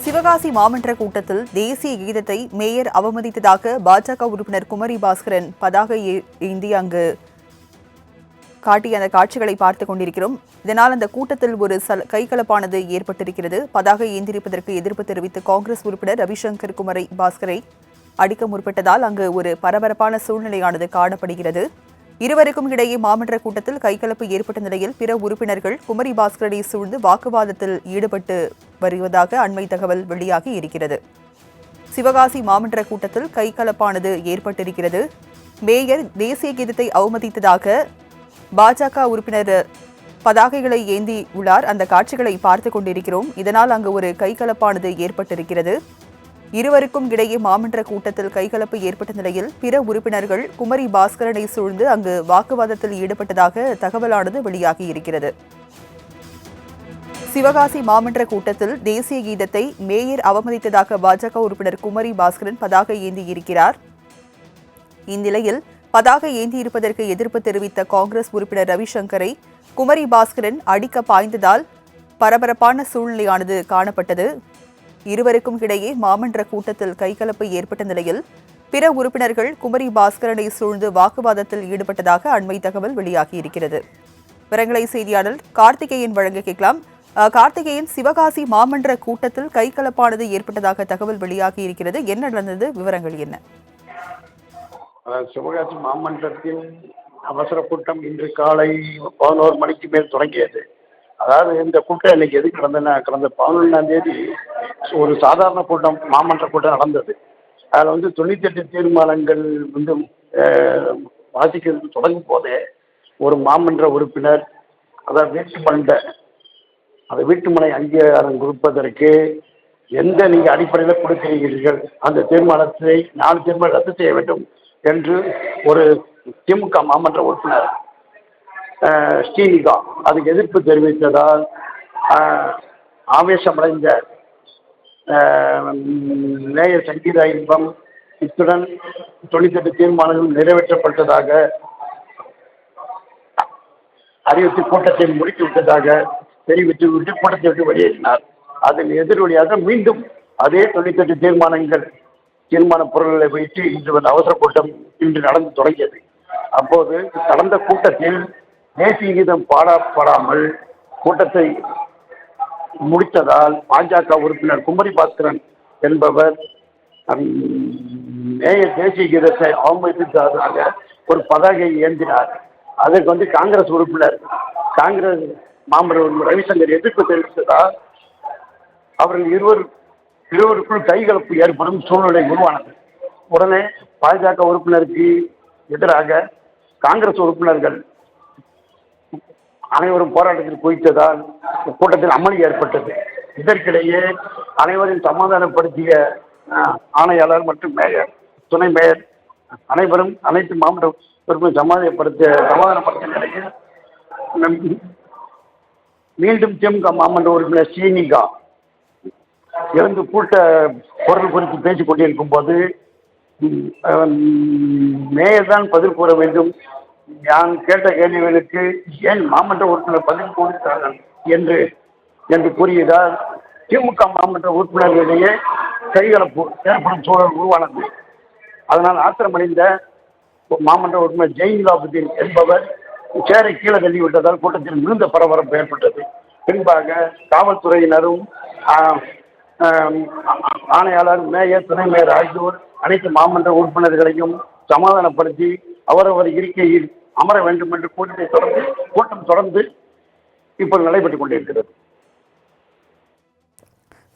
சிவகாசி மாமன்ற கூட்டத்தில் தேசிய கீதத்தை மேயர் அவமதித்ததாக பாஜக உறுப்பினர் குமரி பாஸ்கரன் பதாகை ஏ- ஏந்தி அங்கு காட்டிய அந்த காட்சிகளை பார்த்து கொண்டிருக்கிறோம். இதனால் அந்த கூட்டத்தில் ஒரு சல கைகலப்பானது ஏற்பட்டிருக்கிறது. பதாகை ஏந்திருப்பதற்கு எதிர்ப்பு தெரிவித்து காங்கிரஸ் உறுப்பினர் ரவிசங்கர் குமரி பாஸ்கரை அடிக்க முற்பட்டதால் அங்கு ஒரு பரபரப்பான சூழ்நிலையானது காணப்படுகிறது. இருவருக்கும் இடையே மாமன்ற கூட்டத்தில் கைகலப்பு ஏற்பட்ட நிலையில் பிற உறுப்பினர்கள் குமரி பாஸ்கரனை சூழ்ந்து வாக்குவாதத்தில் ஈடுபட்டு வருவதாக அண்மை தகவல் வெளியாகி இருக்கிறது. சிவகாசி மாமன்ற கூட்டத்தில் கைகலப்பானது ஏற்பட்டிருக்கிறது. மேயர் தேசிய கீதத்தை அவமதித்ததாக பாஜக உறுப்பினர் பதாகைகளை ஏந்தி உள்ளார். அந்த காட்சிகளை பார்த்து கொண்டிருக்கிறோம். இதனால் அங்கு ஒரு கைகலப்பானது ஏற்பட்டிருக்கிறது. இருவருக்கும் இடையே மாமன்ற கூட்டத்தில் கைகலப்பு ஏற்பட்ட நிலையில் பிற உறுப்பினர்கள் குமரி பாஸ்கரனை சூழ்ந்து அங்கு வாக்குவாதத்தில் ஈடுபட்டதாக தகவலானது வெளியாகி இருக்கிறது. சிவகாசி மாமன்ற கூட்டத்தில் தேசிய கீதத்தை மேயர் அவமதித்ததாக பாஜக உறுப்பினர் குமரி பாஸ்கரன் பதாகை ஏந்தி இருக்கிறார். இந்நிலையில் பதாகை ஏந்தி இருப்பதற்கு எதிர்ப்பு தெரிவித்த காங்கிரஸ் உறுப்பினர் ரவிசங்கரை குமரி பாஸ்கரன் அடிக்க பாய்ந்ததால் பரபரப்பான சூழ்நிலையானது காணப்பட்டது. இருவருக்கும் இடையே மாமன்ற கூட்டத்தில் கைகலப்பு ஏற்பட்ட நிலையில் பிற உறுப்பினர்கள் குமரி பாஸ்கரனை சூழ்ந்து வாக்குவாதத்தில் ஈடுபட்டதாக அண்மை தகவல் வெளியாகியிருக்கிறது. விரங்கலை செய்தியாளர் கார்த்திகேயன் வழங்க கேட்கலாம். கார்த்திகேயன் சிவகாசி மாமன்ற கூட்டத்தில் கைகலப்பானது ஏற்பட்டதாக தகவல் வெளியாகி இருக்கிறது என்ன நடந்தது? விவரங்கள் என்ன? சிவகாசி மாமன்றத்தின் அவசர கூட்டம் இன்று காலை பதினோரு மணிக்கு மேல் தொடங்கியது. அதாவது இந்த கூட்டம் இன்னைக்கு எது நடந்ததுன்னா கடந்த பதினொன்றாம் தேதி ஒரு சாதாரண கூட்டம் மாமன்ற கூட்டம் நடந்தது. அதில் வந்து தொண்ணூத்தெட்டு தீர்மானங்கள் வந்து வாசிக்கிறது தொடங்கும் போதே ஒரு மாமன்ற உறுப்பினர் அதாவது வீட்டுமன்ற அந்த வீட்டுமனை அங்கீகாரம் கொடுப்பதற்கு எந்த நீங்கள் அடிப்படையில் கொடுக்கிறீர்கள்? அந்த தீர்மானத்தை நாலு தீர்மானம் ரத்து செய்ய வேண்டும் என்று ஒரு திமுக மாமன்ற உறுப்பினர் ஸ்ரீனிகா அதுக்கு எதிர்ப்பு தெரிவித்ததால் ஆவேசமடைந்த நேய சங்கீத சங்கீதா இன்பம் இத்துடன் தொண்ணூத்தெட்டு தீர்மானங்கள் நிறைவேற்றப்பட்டதாக அறிவித்து கூட்டத்தை முடித்து விட்டதாக தெரிவித்து விட்டு கூட்டத்தை விட்டு வெளியேறினார். அதன் எதிரொலியாக மீண்டும் அதே தொண்ணூத்தெட்டு தீர்மானங்கள் தீர்மான பொருள்களை வைத்து இன்று வந்த அவசர கூட்டம் இன்று நடந்து தொடங்கியது. அப்போது கடந்த கூட்டத்தில் தேசிய கீதம் பாடப்படாமல் கூட்டத்தை முடித்ததால் பாஜக உறுப்பினர் குமரி பாஸ்கரன் என்பவர் மேயர் தேசிய கீதத்தை அவமதித்ததாக ஒரு பதாகையை ஏந்தினார். அதற்கு வந்து காங்கிரஸ் உறுப்பினர் காங்கிரஸ் மாமன்ற ரவிசங்கர் எதிர்ப்பு தெரிவித்ததால் அவர்கள் இருவர் இருவருக்குள் கைகலப்பு ஏற்படும் சூழ்நிலை உருவானது. உடனே பாஜக உறுப்பினருக்கு எதிராக காங்கிரஸ் உறுப்பினர்கள் அனைவரும் போராட்டத்தில் குவித்ததால் கூட்டத்தில் அமளி ஏற்பட்டது. இதற்கிடையே அனைவரையும் சமாதானப்படுத்திய ஆணையாளர் மற்றும் மேயர் துணை மேயர் அனைவரும் அனைத்து மாவட்ட உறுப்பினர் சமாதானப்படுத்த சமாதானப்படுத்திய நிலையில் மீண்டும் திமுக மாமன்ற உறுப்பினர் ஸ்ரீனிகா எழுந்து கூட்ட பொருள் குறித்து பேசிக் கொண்டிருக்கும் போது மேயர் தான் பதில் கூற வேண்டும் நான் கேட்ட கேள்விகளுக்கு ஏன் மாமன்ற உறுப்பினர் பதில் கொடுத்தார்கள் என்று என்று கூறியதால் திமுக மாமன்ற உறுப்பினர்களிடையே கைகலப்பு ஏற்படும் சூழல் உருவானது. அதனால் ஆத்திரமடைந்த மாமன்ற உறுப்பினர் ஜெயின்லாபுதீன் என்பவர் சேரை கீழே தள்ளிவிட்டதால் கூட்டத்தில் மிகுந்த பரபரப்பு ஏற்பட்டது. பின்பாக காவல்துறையினரும் ஆணையாளர் மேயர் துணை மேயர் ஆகியோர் அனைத்து மாமன்ற உறுப்பினர்களையும் சமாதானப்படுத்தி அவரவர் இருக்கையில் அமர வேண்டும் என்று கூட்டத்தை தொடர்ந்து கூட்டம் தொடர்ந்து இப்போது நடைபெற்றுக் கொண்டிருக்கிறது.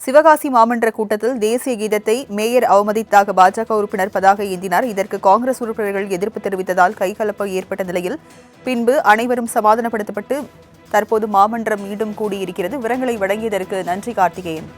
சிவகாசி மாமன்ற கூட்டத்தில் தேசிய கீதத்தை மேயர் அவமதித்தாக பாஜக உறுப்பினர் பதாகை ஏந்தினார். இதற்கு காங்கிரஸ் உறுப்பினர்கள் எதிர்ப்பு தெரிவித்ததால் கைகலப்பு ஏற்பட்ட நிலையில் பின்பு அனைவரும் சமாதானப்படுத்தப்பட்டு தற்போது மாமன்றம் மீண்டும் கூடியிருக்கிறது. விவரங்களை வழங்கியதற்கு நன்றி கார்த்திகேயன்.